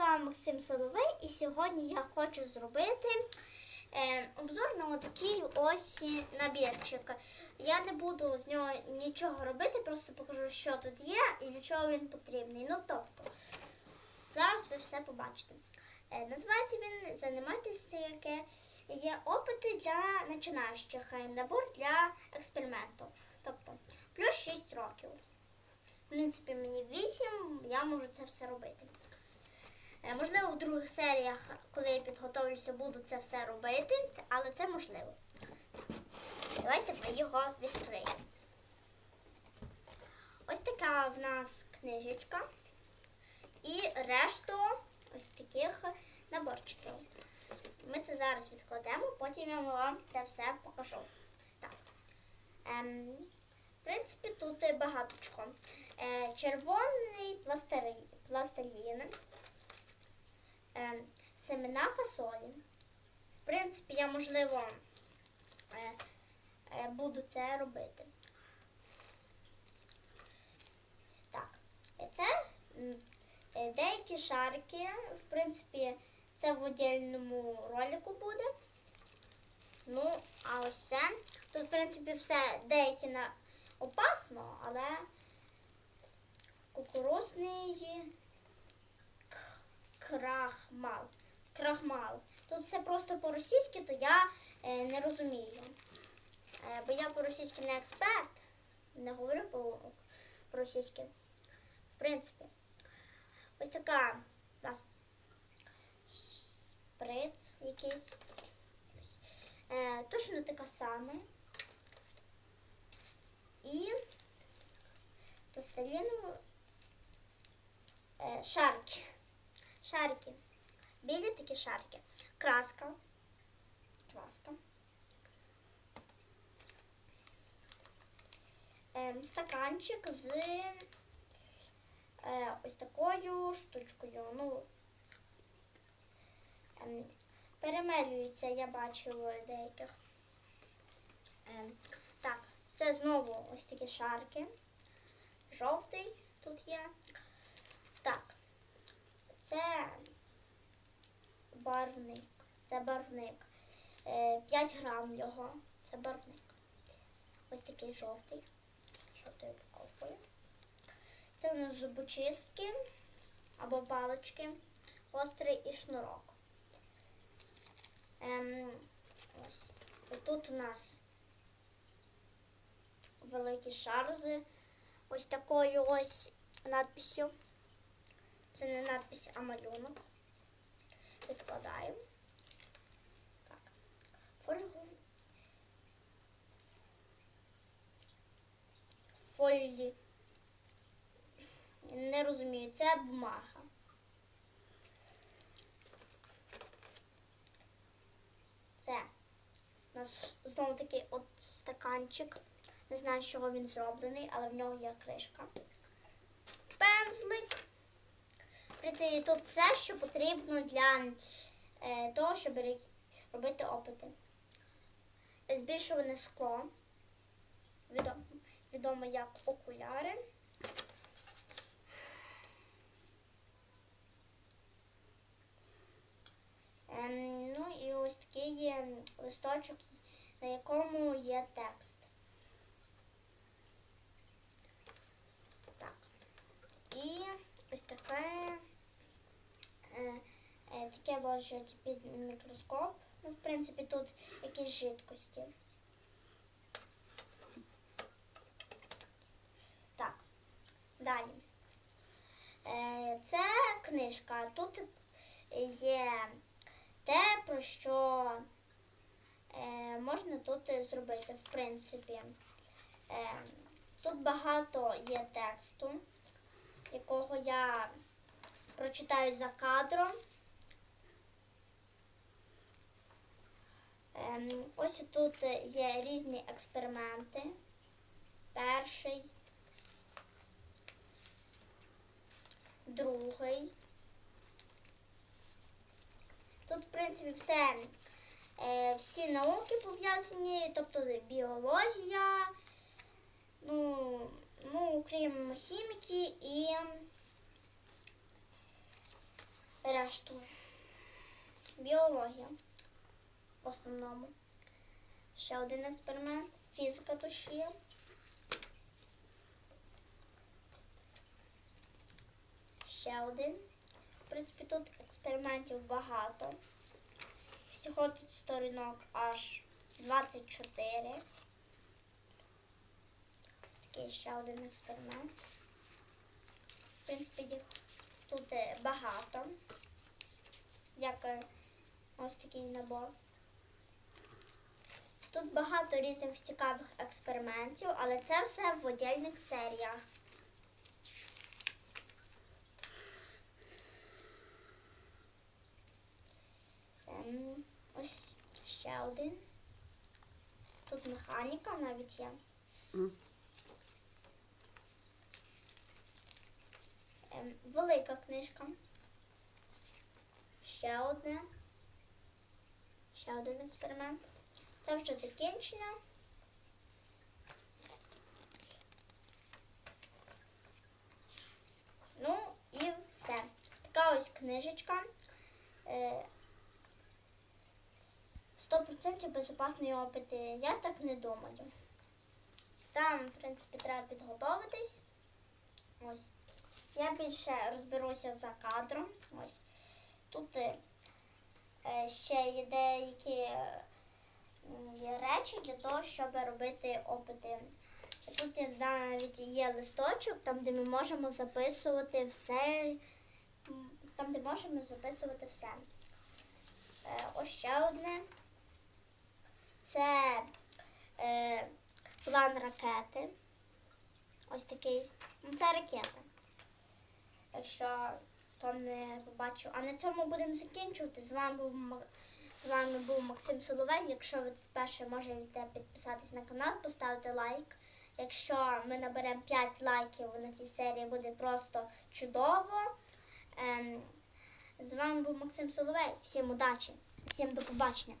вами Максим Садовий, і сьогодні я хочу зробити е, обзор на отакий ось набірчик. Я не буду з нього нічого робити, просто покажу, що тут є і для чого він потрібний. Ну тобто, зараз ви все побачите. Е, називається він Займайтеся яке є опити для починаючих, е, набор для експериментів. Тобто, плюс 6 років. В принципі, мені 8, я можу це все робити. Е, Можливо, в других серіях, коли я підготовлюся, буду це все робити, але це можливо. Давайте ми його відкриємо. Ось така в нас книжечка. І решту ось таких наборчиків. Ми це зараз відкладемо, потім я вам це все покажу. Так. Ем, в принципі, тут багаточко. Е, червоний пластирі, пластилін, е, семена фасолі. В принципі, я, можливо, е, е, буду це робити. Так, це е, деякі шарики. В принципі, це в отдельному ролику буде. Ну, а ось це. Тут, в принципі, все деякі на опасно, але кукурузний крахмал. Крахмал. Тут все просто по-російськи, то я е, не розумію. Е, бо я по-російськи не експерт, не говорю по- по-російськи. В принципі, ось така у нас шприц якийсь. Е, точно така саме. І пластилінові е, шарики. Шарики. Білі такі шарики. Краска. Краска. Ем, стаканчик з е, ось такою штучкою. Ну, ем, перемелюється, я бачу деяких. Ем, так, це знову ось такі шарки. Жовтий тут є. Так, це барвник. Це барвник. Е, 5 грам його. Це барвник. Ось такий жовтий. Жовтою упаковкою. Це у нас зубочистки або палички. Острий і шнурок. Ем, ось. Тут у нас великий шар з ось такою ось надписю. Це не надпись, а малюнок. Відкладаємо. Так. Фольгу. Фолі. Не розумію, це бумага. Це у нас знову такий от стаканчик. Не знаю, з чого він зроблений, але в нього є кришка. Пензлик. Прицілі тут все, що потрібно для е, того, щоб робити опити. Збільшуване скло. Відомо, відомо як окуляри. Ем, ну і ось такий є листочок, на якому є текст. Так. І ось таке, таке ложать під мікроскоп. Ну, в принципі, тут якісь жидкості. Так, далі. Е, це книжка. Тут є те, про що е, можна тут зробити, в принципі. Е, тут багато є тексту, якого я прочитаю за кадром. Ось тут є різні експерименти. Перший, другий. Тут, в принципі, все, е, всі науки пов'язані, тобто біологія, ну, ну, крім хіміки і решту. Біологія в основному. Ще один експеримент. Фізика душі. Ще один. В принципі, тут експериментів багато. Всього тут сторінок аж 24. Ось такий ще один експеримент. В принципі, їх тут е, багато. Як ось такий набор. Тут багато різних цікавих експериментів, але це все в отдільних серіях. Ем, Ось ще один. Тут механіка навіть є. Ем, Велика книжка. Ще одне. Ще один експеримент. Це вже закінчення. Ну і все. Така ось книжечка. Е, 100% безпечний опит. Я так не думаю. Там, в принципі, треба підготуватись. Ось. Я більше розберуся за кадром. Ось. Тут е, е, ще є деякі е, речі для того, щоб робити опити. Тут навіть є листочок, там, де ми можемо записувати все. Там, де можемо записувати все. Е, Ось ще одне. Це е, план ракети. Ось такий. Ну, це ракета. Якщо хто не побачив. А на цьому будемо закінчувати. З вами був з вами був Максим Соловей. Якщо ви тут перше можете підписатись на канал, поставити лайк. Якщо ми наберемо 5 лайків на цій серії, буде просто чудово. Ем, з вами був Максим Соловей. Всім удачі, всім до побачення.